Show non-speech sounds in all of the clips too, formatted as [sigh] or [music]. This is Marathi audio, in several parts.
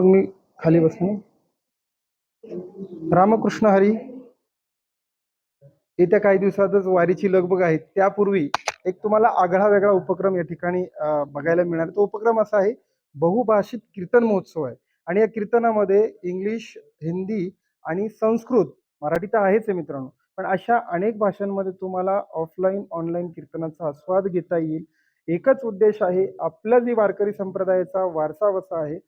मग मी खाली बसणे रामकृष्ण हरी येत्या काही दिवसातच वारीची लगबग आहे. त्यापूर्वी एक तुम्हाला आगळा वेगळा उपक्रम या ठिकाणी बघायला मिळणार तो उपक्रम असा आहे बहुभाषित कीर्तन महोत्सव आहे. आणि या कीर्तनामध्ये इंग्लिश हिंदी आणि संस्कृत मराठी तर आहेच आहे मित्रांनो. पण अशा अनेक भाषांमध्ये तुम्हाला ऑफलाईन ऑनलाईन कीर्तनाचा आस्वाद घेता येईल. एकच उद्देश आहे आपला जी वारकरी संप्रदायाचा वारसा वसा आहे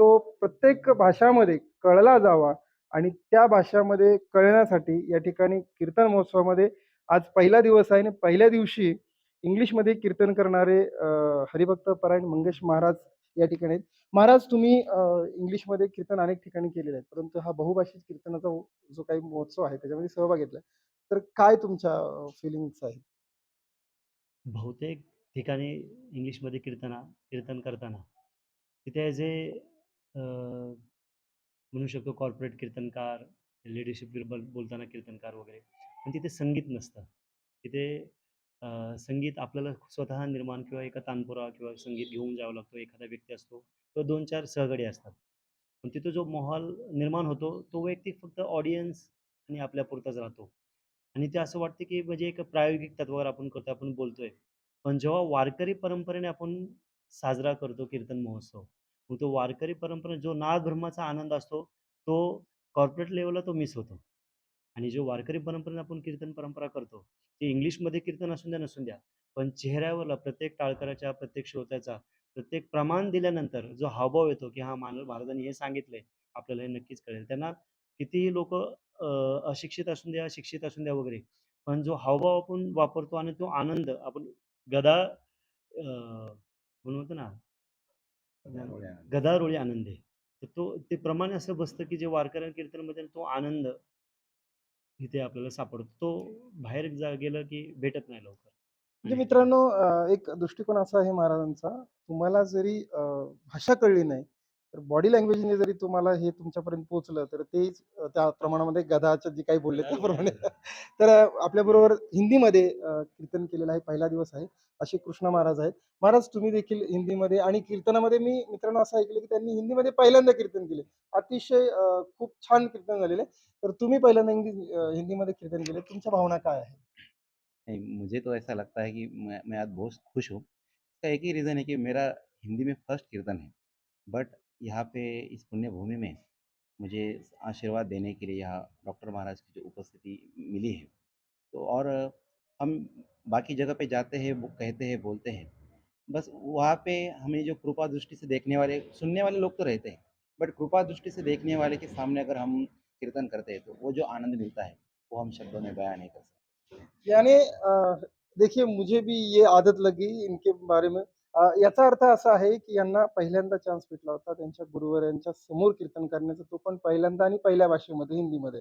तो प्रत्येक भाषामध्ये कळला जावा आणि त्या भाषामध्ये कळण्यासाठी या ठिकाणी कीर्तन महोत्सवामध्ये आज पहिला दिवस आहे आणि पहिल्या दिवशी इंग्लिशमध्ये कीर्तन करणारे हरिभक्त परायण मंगेश महाराज या ठिकाणी आहेत. महाराज तुम्ही इंग्लिशमध्ये कीर्तन अनेक ठिकाणी केलेले आहेत परंतु हा बहुभाषिक कीर्तनाचा जो काही महोत्सव आहे त्याच्यामध्ये सहभाग घेतला तर काय तुमच्या फिलिंग्स आहेत? बहुतेक ठिकाणी इंग्लिशमध्ये कीर्तना कीर्तन करताना. तिथे जे म्हणू शकतो कॉर्पोरेट कीर्तनकार लिडरशिप बोल बोलताना कीर्तनकार वगैरे. पण तिथे संगीत नसतं. तिथे संगीत आपल्याला स्वतः निर्माण किंवा एका तानपुरा किंवा संगीत घेऊन जावं लागतो. एखादा व्यक्ती असतो किंवा दोन चार सहगडी असतात. पण तिथं जो माहोल निर्माण होतो तो वैयक्तिक फक्त ऑडियन्स आणि आपल्यापुरताच राहतो. आणि ते असं वाटतं की म्हणजे एक प्रायोगिक तत्वावर आपण करतो आपण बोलतोय. पण जेव्हा वारकरी परंपरेने आपण साजरा करतो कीर्तन महोत्सव मग तो वारकरी परंपरा जो नादब्रह्माचा आनंद असतो तो कॉर्पोरेट लेवलला तो मिस होतो. आणि जो वारकरी परंपरेने आपण कीर्तन परंपरा करतो ते इंग्लिशमध्ये कीर्तन असून द्या नसून द्या पण चेहऱ्यावरला प्रत्येक टाळकराच्या प्रत्येक श्रोत्याचा प्रत्येक प्रमाण दिल्यानंतर जो हावभाव येतो की हा मानव महाराजांनी हे सांगितलंय आपल्याला हे नक्कीच कळेल. त्यांना कितीही लोक अशिक्षित असून द्या शिक्षित असून द्या वगैरे पण जो हावभाव आपण वापरतो आणि तो आनंद आपण गदा म्हणतो ना गदारोळी आनंद. आहे. तर तो ते प्रमाण असं बसतं की जे वारकरी कीर्तनमध्ये तो आनंद इथे आपल्याला सापडतो. तो बाहेर जा गेलं की भेटत नाही लवकर. म्हणजे मित्रांनो एक दृष्टिकोन असा आहे महाराजांचा तुम्हाला जरी भाषा कळली नाही तर बॉडी लँग्वेजने जरी तुम्हाला हे तुमच्यापर्यंत पोहोचलं तर तेच अं, त्या प्रमाणामध्ये गधाचं जे काही बोलले त्याप्रमाणे. [laughs] तर अं, आपल्याबरोबर हिंदीमध्ये कीर्तन केलेलं आहे पहिला दिवस आहे असे कृष्ण महाराज आहेत. महाराज तुम्ही देखील हिंदीमध्ये आणि कीर्तनामध्ये मी मित्रांनो असं ऐकलं की त्यांनी हिंदीमध्ये पहिल्यांदा कीर्तन केले. अतिशय खूप छान कीर्तन झालेले तर तुम्ही पहिल्यांदा हिंदी हिंदीमध्ये कीर्तन केले. तुमच्या भावना काय आहे मुझे तो ऐसा लगता है कि मैं मैं आज बहुत खुश हूँ. इसका एक ही रीज़न है कि मेरा हिंदी में फर्स्ट कीर्तन है. बट यहाँ पे इस पुण्य भूमि में मुझे आशीर्वाद देने के लिए यहाँ डॉक्टर महाराज की जो उपस्थिति मिली है। तो और हम बाकी जगह पे जाते हैं कहते हैं, बोलते हैं। बस वहाँ पे हमें जो कृपा दृष्टि से देखने वाले, सुनने वाले लोग तो रहते हैं, बट कृपा दृष्टि से देखने वाले के सामने अगर हम कीर्तन करते हैं तो वो जो आनंद मिलता है, वो हम शब्दों में बयान नहीं कर सकते। यानी देखिए, मुझे भी ये आदत लगी इनके बारे में। याचा अर्थ असा आहे की यांना पहिल्यांदा चान्स भेटला होता. त्यांच्या गुरुवरांच्या समोर कीर्तन करण्याचा. तो पण पहिल्यांदा आणि पहिल्या भाषेमध्ये हिंदीमध्ये.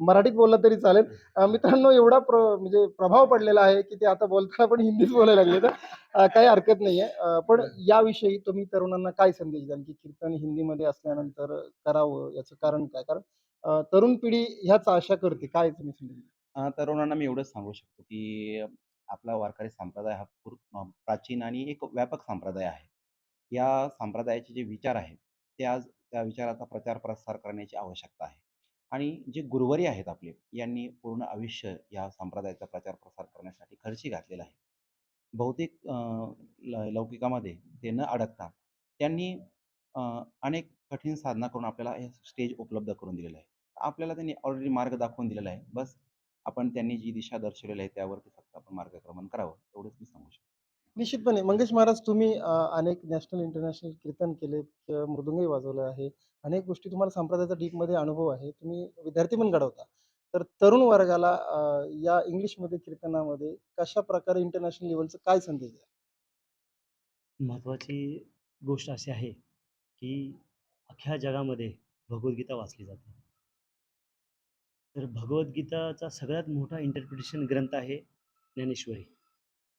मराठीत बोलला तरी चालेल. मित्रांनो एवढा प्र म्हणजे प्रभाव पडलेला आहे की ते आता बोलताना पण हिंदीच बोलायला लागले तर काही हरकत नाहीये. पण याविषयी तुम्ही तरुणांना काय संदेश द्याल की कीर्तन हिंदीमध्ये असल्यानंतर करावं? याचं कारण काय? कारण तरुण पिढी ह्याच आशा करते. काय तुम्ही संदेश तरुणांना मी एवढंच सांगू शकतो की आपला वारकरी संप्रदाय हा पूर प्राचीन आणि एक व्यापक संप्रदाय आहे. या संप्रदायाचे जे विचार आहेत, ते आज त्या विचाराचा प्रचार प्रसार करण्याची आवश्यकता आहे. आणि जे गुरुवरी आहेत आपले, यांनी पूर्ण आयुष्य या संप्रदायाचा प्रचार प्रसार करण्यासाठी खर्ची घातलेला आहे. बहुतेक ल लौकिकामध्ये ते न अडकता त्यांनी अनेक कठीण साधना करून आपल्याला हे स्टेज उपलब्ध करून दिलेलं आहे. आपल्याला त्यांनी ऑलरेडी मार्ग दाखवून दिलेला आहे. बस आपण त्यांनी जी दिशा दर्शवलेली आहे त्यावरती फक्त आपण मार्गक्रमण करावं एवढंच मी सांगू शकतो. निश्चितपणे. मंगेश महाराज तुम्ही अनेक नॅशनल, इंटरनॅशनल कीर्तन केलेत, अ, मृदुंगही वाजवला आहे. अनेक गोष्टी तुम्हाला संप्रदायाचा डीपमध्ये अनुभव आहे. तुम्ही विद्यार्थी पण घडवता. तर तरुण वर्गाला या इंग्लिशमध्ये कीर्तनामध्ये कशाप्रकारे इंटरनॅशनल लेव्हलचा काय संदेश द्याल? महत्त्वाची गोष्ट अशी आहे की अख्ख्या जगामध्ये भगवद्गीता वाचली जाते. तर भगवद्गीताचा सगळ्यात मोठा इंटरप्रिटेशन ग्रंथ आहे ज्ञानेश्वरी.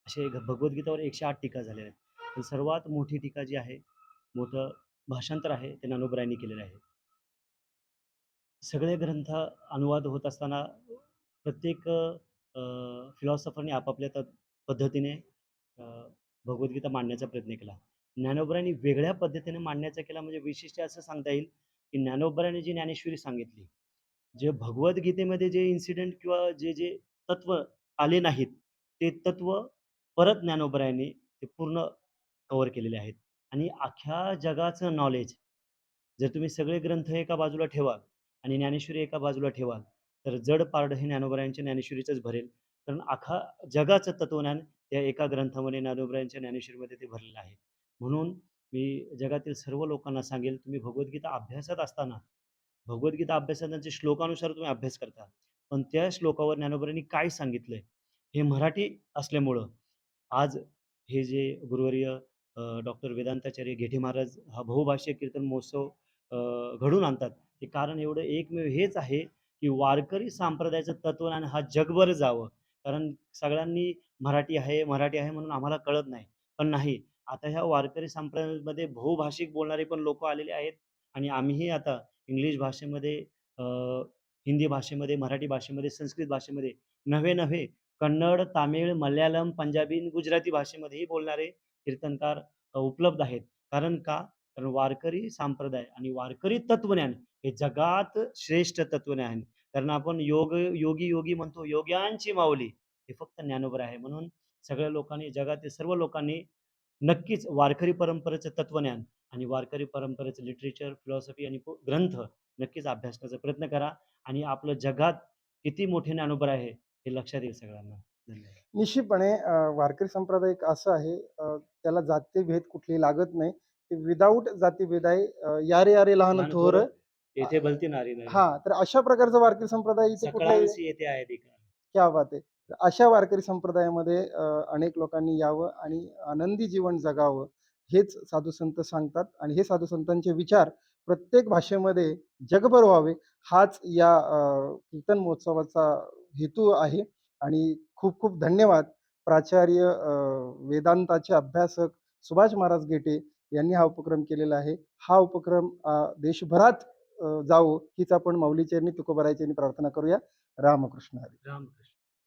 असे ग भगवद्गीतावर 108 टीका झालेल्या आहेत. पण सर्वात मोठी टीका जी आहे, मोठं भाषांतर आहे ते ज्ञानोबरायांनी केलेलं आहे. सगळे ग्रंथ अनुवाद होत असताना प्रत्येक फिलॉसॉफरने आपापल्या त पद्धतीने भगवद्गीता मांडण्याचा प्रयत्न केला. ज्ञानोबरांनी वेगळ्या पद्धतीने मांडण्याचा केला म्हणजे विशिष्ट असं सांगता येईल की ज्ञानोबरांनी जी ज्ञानेश्वरी सांगितली जे भगवद्गीतेमध्ये जे इन्सिडेंट किंवा जे जे तत्व आले नाहीत ते तत्व परत ज्ञानोबरायांनी ते पूर्ण कव्हर केलेले आहेत. आणि अख्ख्या जगाचं नॉलेज जर तुम्ही सगळे ग्रंथ एका बाजूला ठेवाल आणि ज्ञानेश्वरी एका बाजूला ठेवाल तर जड पारड हे ज्ञानोबरायांच्या ज्ञानेश्वरीचंच भरेल. कारण अख्खा जगाचं तत्वज्ञान त्या एका ग्रंथामध्ये ज्ञानोबरायांच्या ज्ञानेश्वरीमध्ये ते भरलेलं आहे. म्हणून मी जगातील सर्व लोकांना सांगेल तुम्ही भगवद्गीता अभ्यासात असताना भगवद्गीता अभ्यासांचे श्लोकानुसार तुम्ही अभ्यास करता पण त्या श्लोकावर ज्ञानोबरांनी काय सांगितलंय हे मराठी असल्यामुळं आज हे जे गुरुवर्य डॉक्टर वेदांताचार्य घेठे महाराज हा बहुभाषीय कीर्तन महोत्सव घडून आणतात. हे कारण एवढं एकमेव हेच आहे की वारकरी संप्रदायाचं तत्वज्ञान हा जगभर जावं. कारण सगळ्यांनी मराठी आहे मराठी आहे म्हणून आम्हाला कळत नाही. पण नाही आता ह्या वारकरी संप्रदायामध्ये बहुभाषिक बोलणारे पण लोक आलेले आहेत आणि आम्हीही आता इंग्लिश भाषेमध्ये हिंदी भाषेमध्ये मराठी भाषेमध्ये संस्कृत भाषेमध्ये नव्हे नव्हे कन्नड तामिळ मल्याळम पंजाबी गुजराती भाषेमध्येही बोलणारे कीर्तनकार उपलब्ध आहेत. कारण का? कारण वारकरी संप्रदाय आणि वारकरी तत्वज्ञान हे जगात श्रेष्ठ तत्वज्ञान आहे. कारण आपण योग योगी योगी म्हणतो योग्यांची माऊली हे फक्त ज्ञानोबर आहे. म्हणून सगळ्या लोकांनी जगातील सर्व लोकांनी नक्कीच वारकरी परंपरेचं तत्वज्ञान आणि वारकरी परंपरेचं लिटरेचर फिलॉसॉफी आणि ग्रंथ नक्कीच अभ्यास प्रयत्न करा आणि आपलं जगात किती मोठे ज्ञानोबर आहे हे लक्षात येईल सगळ्यांना. निश्चितपणे वारकरी संप्रदाय एक असं आहे त्याला जातीभेद कुठली लागत नाही. विदाऊट जातीभेद आहे यारे यारे लहान थोर येथे भलती नारी नाही. हा तर अशा प्रकारचा वारकरी संप्रदाय इथे अधिकार क्या बात आहे. अशा वारकरी संप्रदायामध्ये अनेक लोकांनी यावं आणि आनंदी जीवन जगावं हेच साधू संत सांगतात. आणि हे साधू संतांचे विचार प्रत्येक भाषेमध्ये जगभर व्हावे हाच या कीर्तन महोत्सवाचा हेतू आहे. आणि खूप खूप धन्यवाद. प्राचार्य वेदांताचे अभ्यासक सुभाष महाराज गेटे यांनी हा उपक्रम केलेला आहे. हा उपक्रम देशभरात जावो हीच आपण माऊली चरणी तुकोबरायची प्रार्थना करूया. रामकृष्ण हरी. रामकृष्ण.